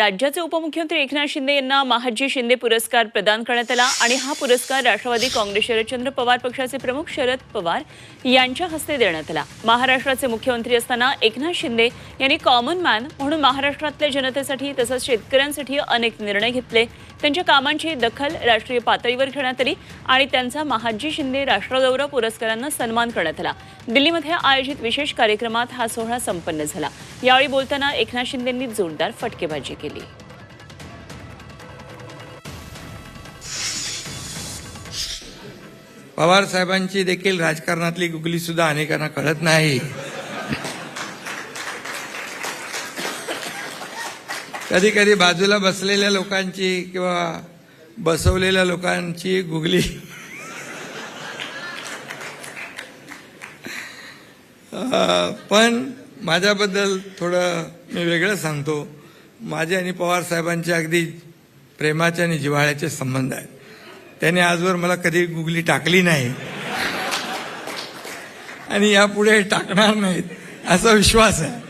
राज्याचे उपमुख्यमंत्री एकनाथ शिंदे यांना महाजी शिंदे पुरस्कार प्रदान करण्यात आला आणि हा पुरस्कार राष्ट्रवादी काँग्रेस शरदचंद्र पवार पक्षाचे प्रमुख शरद पवार यांच्या हस्ते देण्यात आला. महाराष्ट्राचे मुख्यमंत्री असताना एकनाथ शिंदे यांनी कॉमन मॅन म्हणून महाराष्ट्रातल्या जनतेसाठी तसंच शेतकऱ्यांसाठी अनेक निर्णय घेतले. त्यांच्या कामांची दखल राष्ट्रीय पातळीवर घेण्यात आली आणि त्यांचा महाजी शिंदे राष्ट्रगौरव पुरस्कारांना सन्मान करण्यात आला. दिल्लीमध्ये आयोजित विशेष कार्यक्रमात हा सोहळा संपन्न झाला. यावेळी बोलताना एकनाथ शिंदेंनी जोरदार फटकेबाजी केली. पवार साहेबांची देखील राजकारणातली गुगली सुद्धा अनेकांना कळत नाही. कधी कधी बाजूला बसलेल्या लोकांची किंवा बसवलेल्या लोकांची गुगली. पण माझ्याबद्दल थोडं मी वेगळं सांगतो. माझे आणि पवार साहेबांचे अगदी प्रेमाचे आणि जिव्हाळ्याचे संबंध आहेत. त्याने आजवर मला कधी गुगली टाकली नाही. आणि यापुढे टाकणार नाहीत असा विश्वास आहे.